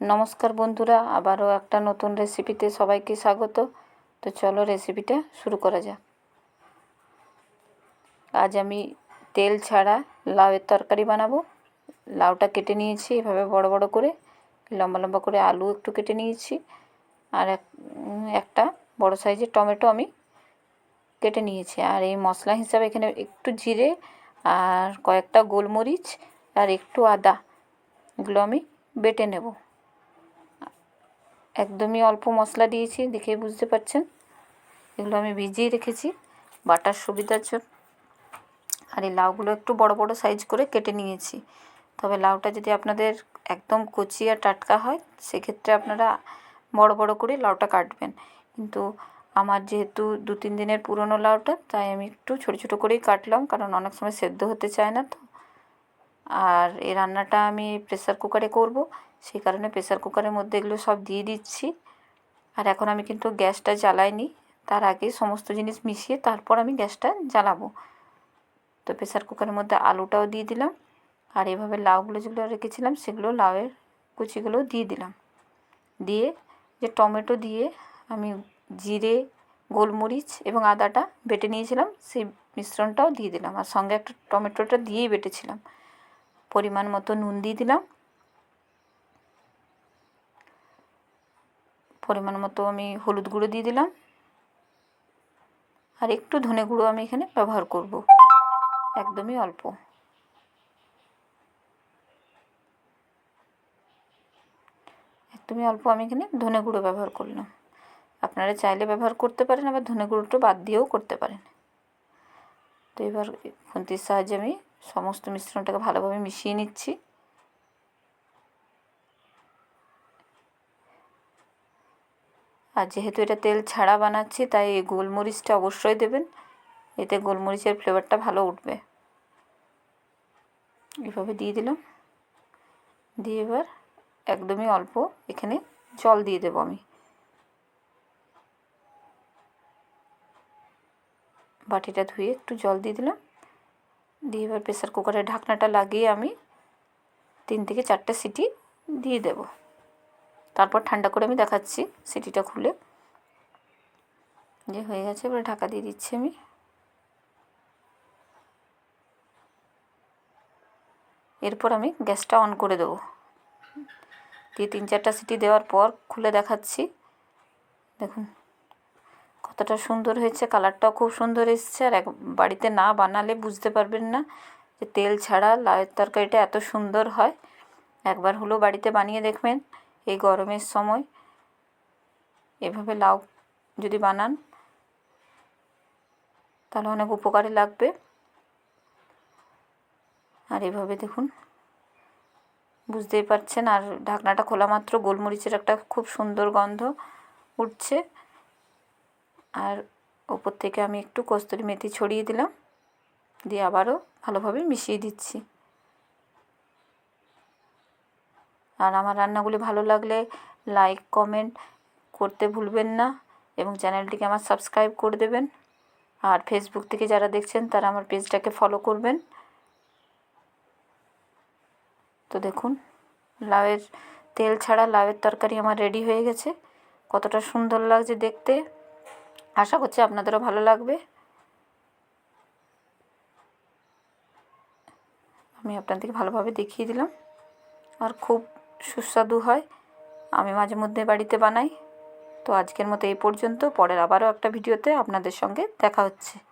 নমস্কার বন্ধুরা, আবারও একটা নতুন রেসিপিতে সবাইকে স্বাগত। তো চলো রেসিপিটা শুরু করা যাক। আজ আমি তেল ছাড়া লাউয়ের তরকারি বানাবো। লাউটা কেটে নিয়েছি এভাবে বড় বড় করে, লম্বা লম্বা করে আলু একটু কেটে নিয়েছি। আর এক একটা বড় সাইজের টমেটো আমি কেটে নিয়েছি। আর এই মশলা হিসাবে এখানে একটু জিরে আর কয়েকটা গোলমরিচ আর একটু আদা, এগুলো আমি বেটে নেব। একদমই অল্প মশলা দিয়েছি দেখে বুঝতে পারছেন। এগুলো আমি ভিজিয়ে রেখেছি, বাটার সুবিধার জন্য। আর এই লাউগুলো একটু বড় বড় সাইজ করে কেটে নিয়েছি। তবে লাউটা যদি আপনাদের একদম কচি আর টাটকা হয়, সেক্ষেত্রে আপনারা বড় বড় করে লাউটা কাটবেন। কিন্তু আমার যেহেতু দু তিন দিনের পুরনো লাউটা, তাই আমি একটু ছোটো ছোটো করেই কাটলাম, কারণ অনেক সময় সেদ্ধ হতে চায় না তো। আর এই রান্নাটা আমি প্রেসার কুকারে করব। সেই কারণে প্রেসার কুকারের মধ্যে এগুলো সব দিয়ে দিচ্ছি। আর এখন আমি কিন্তু গ্যাসটা জ্বালাইনি। তার আগে সমস্ত জিনিস মিশিয়ে তারপর আমি গ্যাসটা জ্বালাবো। তো প্রেসার কুকারের মধ্যে আলুটাও দিয়ে দিলাম। আর এভাবে লাউগুলো যেগুলো রেখেছিলাম, সেগুলো লাউয়ের কুচিগুলো দিয়ে দিলাম। দিয়ে যে টমেটো দিয়ে আমি জিরে, গোলমরিচ এবং আদাটা বেটে নিয়েছিলাম, সেই মিশ্রণটাও দিয়ে দিলাম। আর সঙ্গে একটা টমেটোটা দিয়েই বেটেছিলাম। পরিমাণ মতো নুন দিয়ে দিলাম। পরিমাণ মতো আমি হলুদ গুঁড়ো দিয়ে দিলাম। আর একটু ধনে গুঁড়ো আমি এখানে ব্যবহার করব। একদমই অল্প। একদমই অল্প আমি এখানে ধনে গুঁড়ো ব্যবহার করলাম। আপনারা চাইলে ব্যবহার করতে পারেন, আবার ধনে গুঁড়োটা বাদ দিয়েও করতে পারেন। তো এবার খুন্তির সাহায্যে আমি সমস্ত মিশ্রণটাকে ভালোভাবে মিশিয়ে নিচ্ছি। আর যেহেতু এটা তেল ছাড়া বানাচ্ছি, তাই গোলমরিচটা অবশ্যই দেবেন। এতে গোলমরিচের ফ্লেভারটা ভালো উঠবে। এভাবে দিয়ে দিলাম। দিয়ে এবার একদমই অল্প এখানে জল দিয়ে দেবো আমি। বাটিটা ধুয়ে একটু জল দিয়ে দিলাম। দিয়ে এবার প্রেসার কুকারের ঢাকনাটা লাগিয়ে আমি তিন থেকে চারটে সিটি দিয়ে দেব। তারপর ঠান্ডা করে আমি দেখাচ্ছি সিটিটা খুলে। যে হয়ে গেছে, এবার ঢাকা দিয়ে দিচ্ছি আমি। এরপর আমি গ্যাসটা অন করে দেবো। দিয়ে তিন চারটা সিটি দেওয়ার পর খুলে দেখাচ্ছি। দেখুন কতটা সুন্দর হয়েছে, কালারটাও খুব সুন্দর এসছে। আর এক বাড়িতে না বানালে বুঝতে পারবেন না যে তেল ছাড়া লাউয়ের তরকারিটা এত সুন্দর হয়। একবার হলেও বাড়িতে বানিয়ে দেখবেন এই গরমের সময়। এভাবে লাউ যদি বানান, তাহলে অনেক উপকারে লাগবে। আর এভাবে দেখুন, বুঝতেই পারছেন। আর ঢাকনাটা খোলা মাত্র গোলমরিচের একটা খুব সুন্দর গন্ধ উঠছে। আর ওপর থেকে আমি একটু কস্তুরি মেথি ছড়িয়ে দিলাম। দিয়ে আবারও ভালোভাবে মিশিয়ে দিচ্ছি। আর আমার রান্নাগুলি ভালো লাগলে লাইক, কমেন্ট করতে ভুলবেন না এবং চ্যানেলটিকে আমার সাবস্ক্রাইব করে দেবেন। আর ফেসবুক থেকে যারা দেখছেন, তারা আমার পেজটাকে ফলো করবেন। তো দেখুন, লাউয়ের তেল ছাড়া লাউয়ের তরকারি আমার রেডি হয়ে গেছে। কতটা সুন্দর লাগছে দেখতে। আশা করছি আপনাদেরও ভালো লাগবে। আমি আপনাদেরকে ভালোভাবে দেখিয়ে দিলাম। আর খুব সুস্বাদু হয়। আমি মাঝে মধ্যে বাড়িতে বানাই। তো আজকের মতো এই পর্যন্ত। পরের আবারও একটা ভিডিওতে আপনাদের সঙ্গে দেখা হচ্ছে।